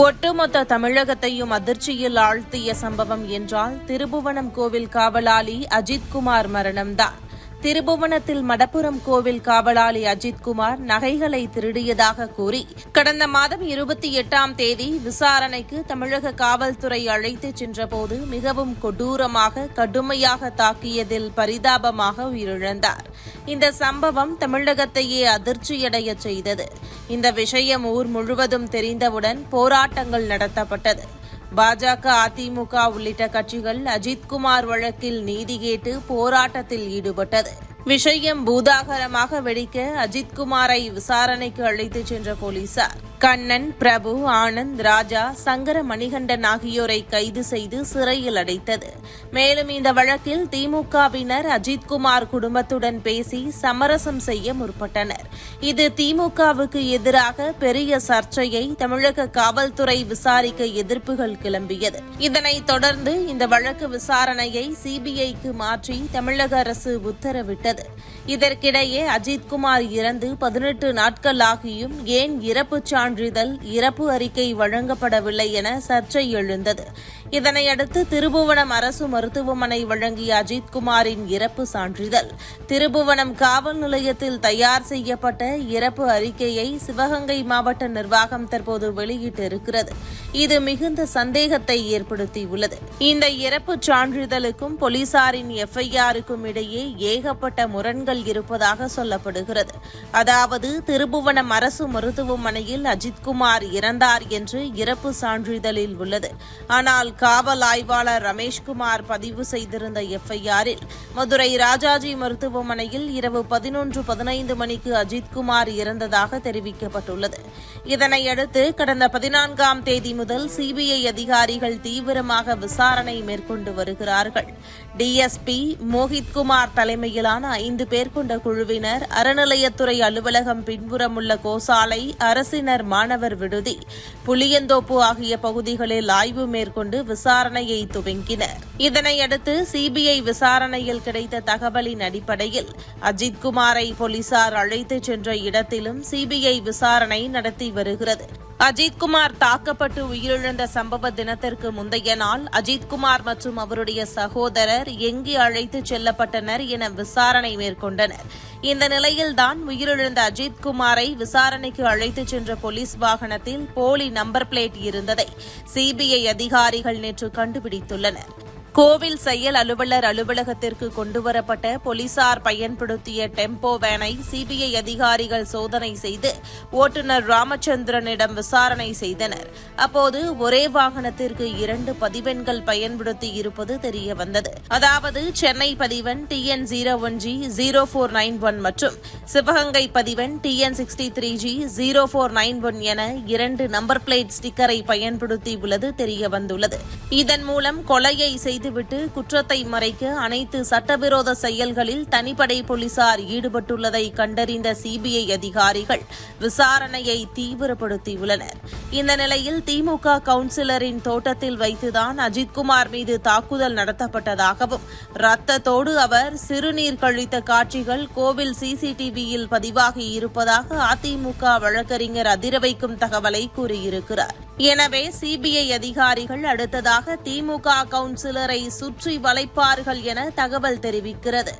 ஒட்டுமொத்த தமிழகத்தையும் அதிர்ச்சியில் ஆழ்த்திய சம்பவம் என்றால் திருபுவனம் கோவில் காவலாளி அஜித்குமார் மரணம்தான். திருபுவனத்தில் மடப்புரம் கோவில் காவலாளி அஜித்குமார் நகைகளை திருடியதாக கூறி கடந்த மாதம் இருபத்தி எட்டாம் தேதி விசாரணைக்கு தமிழக காவல்துறை அழைத்துச் சென்றபோது மிகவும் கொடூரமாக கடுமையாக தாக்கியதில் பரிதாபமாக உயிரிழந்தார். இந்த சம்பவம் தமிழகத்தையே அதிர்ச்சியடைய செய்தது. இந்த விஷயம் ஊர் முழுவதும் தெரிந்தவுடன் போராட்டங்கள் நடத்தப்பட்டது. பாஜக அதிமுக உள்ளிட்ட கட்சிகள் அஜித்குமார் வழக்கில் நீதி கேட்டு போராட்டத்தில் ஈடுபட்டது. விஷயம் பூதாகரமாக வெடிக்க அஜித்குமாரை விசாரணைக்கு அழைத்துச் சென்ற போலீசார். கண்ணன் பிரபு ஆனந்த் ராஜா சங்கர மணிகண்டன் ஆகியோரை கைது செய்து சிறையில் அடைத்தது. மேலும் இந்த வழக்கில் திமுகவினர் அஜித்குமார் குடும்பத்துடன் பேசி சமரசம் செய்ய முற்பட்டனர். இது திமுகவுக்கு எதிராக பெரிய சர்ச்சையை தமிழக காவல்துறை விசாரிக்க எதிர்ப்புகள் கிளம்பியது. இதனைத் தொடர்ந்து இந்த வழக்கு விசாரணையை சிபிஐக்கு மாற்றி தமிழக அரசு உத்தரவிட்டது. இதற்கிடையே அஜித்குமார் இறந்து பதினெட்டு நாட்கள் ஆகியும் ஏன் இறப்புச் சான்றிதழ் இறப்பு அறிக்கை வழங்கப்படவில்லை என சர்ச்சை எழுந்தது. இதனையடுத்து திருபுவனம் அரசு மருத்துவமனை வழங்கிய அஜித்குமாரின் இறப்பு சான்றிதழ். திருபுவனம் காவல் நிலையத்தில் தயார் செய்யப்பட்ட இறப்பு அறிக்கையை சிவகங்கை மாவட்ட நிர்வாகம் தற்போது வெளியிட்டிருக்கிறது. இது மிகுந்த சந்தேகத்தை ஏற்படுத்தியுள்ளது. இந்த இறப்பு சான்றிதழுக்கும் போலீசாரின் எஃப்ஐஆருக்கும் இடையே ஏகப்பட்ட முரண்கள் இருப்பதாக சொல்லப்படுகிறது. அதாவது திருபுவனம் அரசு மருத்துவமனையில் அஜித்குமார் இறந்தார் என்று இறப்பு சான்றிதழில் உள்ளது. ஆனால் காவல் ஆய்வாளர் ரமேஷ்குமார் பதிவு செய்திருந்த எஃப்ஐஆரில் மதுரை ராஜாஜி மருத்துவமனையில் இரவு பதினொன்று பதினைந்து மணிக்கு அஜித்குமார் இறந்ததாக தெரிவிக்கப்பட்டுள்ளது. இதனையடுத்து கடந்த பதினான்காம் தேதி முதல் சிபிஐ அதிகாரிகள் தீவிரமாக விசாரணை மேற்கொண்டு வருகிறார்கள். டிஎஸ்பி மோஹித்குமார் தலைமையிலான ஐந்து பேர் கொண்ட குழுவினர் அறநிலையத்துறை அலுவலகம் பின்புறம் உள்ள கோசாலை அரசினர் மாணவர் விடுதி புளியந்தோப்பு ஆகிய பகுதிகளில் ஆய்வு மேற்கொண்டு விசாரணையை துவங்கினர். இதனையடுத்து சிபிஐ விசாரணையில் கிடைத்த தகவலின் அடிப்படையில் அஜித்குமாரை போலீசார் அழைத்துச் சென்ற இடத்திலும் சிபிஐ விசாரணை நடத்தி வருகிறது. அஜித்குமார் தாக்கப்பட்டு உயிரிழந்த சம்பவ தினத்திற்கு முந்தைய நாள் அஜித்குமார் மற்றும் அவருடைய சகோதரர் எங்கே அழைத்துச் செல்லப்பட்டனர் என விசாரணை மேற்கொண்டனர். இந்த நிலையில்தான் உயிரிழந்த அஜித்குமாரை விசாரணைக்கு அழைத்துச் சென்ற போலீஸ் வாகனத்தில் போலி நம்பர் பிளேட் இருந்ததை சிபிஐ அதிகாரிகள் நேற்று கண்டுபிடித்துள்ளனர். கோவில் செயல் அலுவலர் அலுவலகத்திற்கு கொண்டுவரப்பட்ட போலீசார் பயன்படுத்திய டெம்போ வேனை சிபிஐ அதிகாரிகள் சோதனை செய்து ஓட்டுநர் ராமச்சந்திரனிடம் விசாரணை செய்தனர். அப்போது ஒரே வாகனத்திற்கு இரண்டு பதிவெண்கள் பயன்படுத்தி இருப்பது தெரியவந்தது. அதாவது Chennai பதிவெண் TN zero one G zero four nine one மற்றும் Sivaganga பதிவெண் TN sixty three G zero four nine one என இரண்டு நம்பர் பிளேட் ஸ்டிக்கரை பயன்படுத்தி உள்ளது தெரியவந்துள்ளது. இதன் மூலம் கொலையை செய்து செய்துவிட்டு குற்றத்தை மறைக்க அனைத்து சட்டவிரோத செயல்களில் தனிப்படை போலீசார் ஈடுபட்டுள்ளதை கண்டறிந்த சிபிஐ அதிகாரிகள் விசாரணையை தீவிரப்படுத்தியுள்ளனர். இந்த நிலையில் திமுக கவுன்சிலரின் தோட்டத்தில் வைத்துதான் அஜித்குமார் மீது தாக்குதல் நடத்தப்பட்டதாகவும் ரத்தத்தோடு அவர் சிறுநீர் கழித்த காட்சிகள் கோவில் சிசிடிவியில் பதிவாகி இருப்பதாக அதிமுக வழக்கறிஞர் அதிரவைக்கும் தகவலை கூறியிருக்கிறார். எனவே சிபிஐ அதிகாரிகள் அடுத்ததாக திமுக கவுன்சிலரை சுற்றி வளைப்பார்கள் என தகவல் தெரிவிக்கிறது.